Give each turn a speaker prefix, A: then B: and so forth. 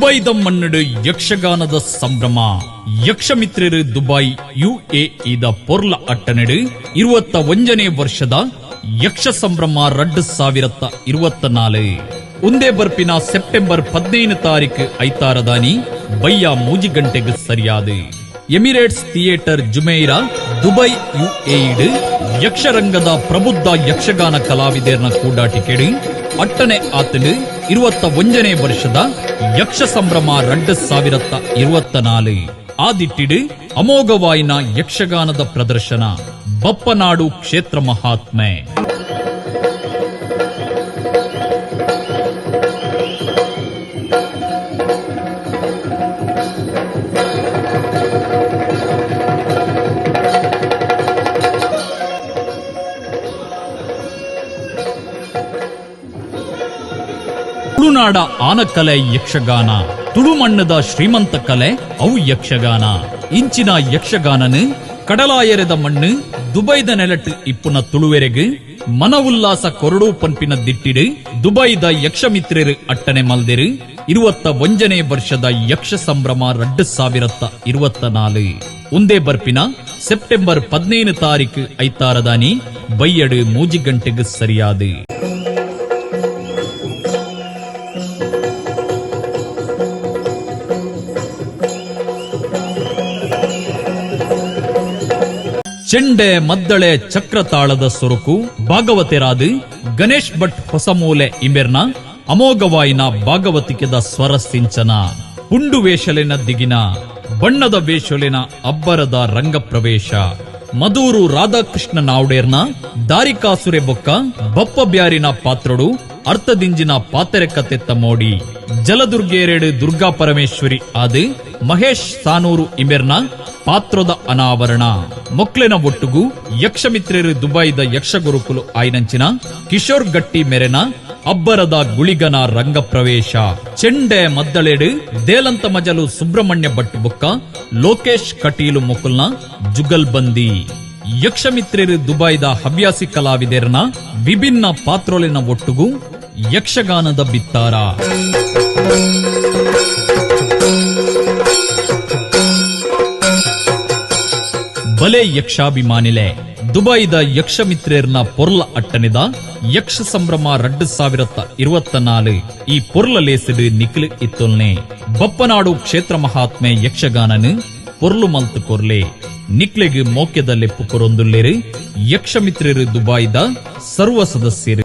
A: ದುಬೈದ ಮನ್ನಡು ಯಕ್ಷಗಾನದ ಸಂಭ್ರಮ. ಯಕ್ಷಮಿತ್ರರು ದುಬೈ ಯುಎ ಇದ ಪೊರ್ಲ ಅಟ್ಟನಡು ಇರುವತ್ತ ಒಂಜನೇ ವರ್ಷದ ಯಕ್ಷ ಸಂಭ್ರಮ ರಡ್ ಸಾವಿರತ್ತ ಇರುವತ್ತ ನಾಲು ಉಂದೇ ಬರ್ಪಿನ ಸೆಪ್ಟೆಂಬರ್ ಪದ್ನೈದು ತಾರೀಕು ಐತಾರದಾನಿ ಬಯ್ಯ ಮೂಜಿ ಗಂಟೆಗೆ ಸರಿಯಾದು. ಎಮಿರೇಟ್ಸ್ ಥಿಯೇಟರ್ ಜುಮೇರಾ, ದುಬೈ, ಯುಎಇಡ್ ಯಕ್ಷರಂಗದ ಪ್ರಬುದ್ಧ ಯಕ್ಷಗಾನ ಕಲಾವಿದರನ್ನ ಕೂಡಾಟಿ ಕೇಳಿ. ಅಟ್ಟನೆ ಆತನು ಇರುವತ್ತ ಒಂಜನೇ ವರ್ಷದ ಯಕ್ಷ ಸಂಭ್ರಮ ರಡ್ಡ ಸಾವಿರತ್ತ ಇರುವತ್ತ ನಾಲಿ. ಆದಿಟ್ಟಿಡು ಅಮೋಘವಾಯಿನ ಯಕ್ಷಗಾನದ ಪ್ರದರ್ಶನ. ಬಪ್ಪನಾಡು ಕ್ಷೇತ್ರ ಮಹಾತ್ಮೆ. ತುಳುನಾಡ ಆನಕಲೆ ಯಕ್ಷಗಾನ, ತುಳುಮಣ್ಣದ ಶ್ರೀಮಂತ ಕಲೆ ಅವು ಯಕ್ಷಗಾನ. ಇಂಚಿನ ಯಕ್ಷಗಾನನು, ಕಡಲಾಯರೆದ ಮಣ್ಣು, ದುಬೈದ ನೆಲಟ್ಟು ಇಪ್ಪುನ ತುಳುವೆರೆಗು ಮನ ಉಲ್ಲಾಸ ಕೊರಡು ಪನ್ಪಿನ ದಿಟ್ಟಿಡು ದುಬೈದ ಯಕ್ಷಮಿತ್ರರು ಅಟ್ಟನೆ ಮಲ್ದಿರು, ಇರುವತ್ತ ಒಂಜನೇ ವರ್ಷದ ಯಕ್ಷ ಸಂಭ್ರಮ ರಡ್ಡು ಸಾವಿರತ್ತ ಇರುವತ್ತ ನಾಲು. ಉಂದೇ ಬರ್ಪಿನ ಸೆಪ್ಟೆಂಬರ್ ಪದಿನೈದು ತಾರೀಕು ಐತಾರದಾನಿ, ಬೈಯಡು ಮೂಜಿ ಗಂಟೆಗೆ ಸರಿಯಾದು. ಚೆಂಡೆ ಮದ್ದಳೆ ಚಕ್ರತಾಳದ ಸೊರಕು ಭಾಗವತೆರಾದು ಗಣೇಶ್ ಭಟ್ ಹೊಸಮೂಲೆ ಇಮೆರ್ನ, ಅಮೋಘವಾಯಿನ ಭಾಗವತಿಕೆದ ಸ್ವರ ಸಿಂಚನ, ಪುಂಡು ವೇಷಲಿನ ದಿಗಿನ, ಬಣ್ಣದ ವೇಷಲಿನ ಅಬ್ಬರದ ರಂಗ ಪ್ರವೇಶ, ಮಧೂರು ರಾಧಾಕೃಷ್ಣ ನಾವ್ಡೇರ್ನ, ದಾರಿಕಾಸುರೆ ಬೊಕ್ಕ, ಬಪ್ಪ ಬ್ಯಾರಿನ ಪಾತ್ರಡು, ಅರ್ಥದಿಂಜಿನ ಪಾತೆರೆ ಕತೆತ್ತ ಮೋಡಿ, ಜಲದುರ್ಗೇರೆಡು ದುರ್ಗಾ ಪರಮೇಶ್ವರಿ ಆದಿ, ಮಹೇಶ್ ಸಾನೂರು ಇಮೆರ್ನ ಪಾತ್ರದ ಅನಾವರಣ. ಮೊಕ್ಲೆನ ಒಟ್ಟುಗು ಯಕ್ಷಮಿತ್ರರು ದುಬೈದ ಯಕ್ಷ ಗುರುಕುಲು ಆಯ್ನಂಚಿನ ಕಿಶೋರ್ ಗಟ್ಟಿ ಮೆರೆನ ಅಬ್ಬರದ ಗುಳಿಗನ ರಂಗ ಪ್ರವೇಶ. ಚೆಂಡೆ ಮದ್ದಳೆಡು ದೇಲಂತ ಮಜಲು ಸುಬ್ರಹ್ಮಣ್ಯ ಭಟ್ ಬುಕ್ಕ ಲೋಕೇಶ್ ಕಟೀಲು ಮುಕುಲ್ನ ಜುಗಲ್ಬಂದಿ. ಯಕ್ಷಮಿತ್ರರು ದುಬೈದ ಹವ್ಯಾಸಿ ಕಲಾವಿದರನ ವಿಭಿನ್ನ ಪಾತ್ರೋಲಿನ ಒಟ್ಟುಗು ಯಕ್ಷಗಾನದ ಬಿತ್ತಾರ. ಬಲೆ ಯಕ್ಷಾಭಿಮಾನಿಲೆ, ದುಬೈದ ಯಕ್ಷಮಿತ್ರರ್ನ ಪೊರ್ಲ ಅಟ್ಟನಿದ ಯಕ್ಷ ಸಂಭ್ರಮ ರಡ್ಡು ಸಾವಿರತ್ತ ಇರುವತ್ತ ನಾಲು ಈ ಪೊರ್ಲ ಲೇಸಿಡು ನಿಖಿಲ್ ಇತ್ತೊಲ್ನೆ, ಬಪ್ಪನಾಡು ಕ್ಷೇತ್ರ ಮಹಾತ್ಮೆ ಯಕ್ಷಗಾನನು ಪೊರ್ಲು ಮಲ್ತು ಕೊರ್ಲೆ, ನಿಕ್ಲೆಗ್ ಮೌಕ್ಯದ ಲೆಪ್ಪು ಕೊರೊಂದುಲ್ಲೆರು ಯಕ್ಷಮಿತ್ರರು ದುಬೈದ ಸರ್ವ ಸದಸ್ಯರು.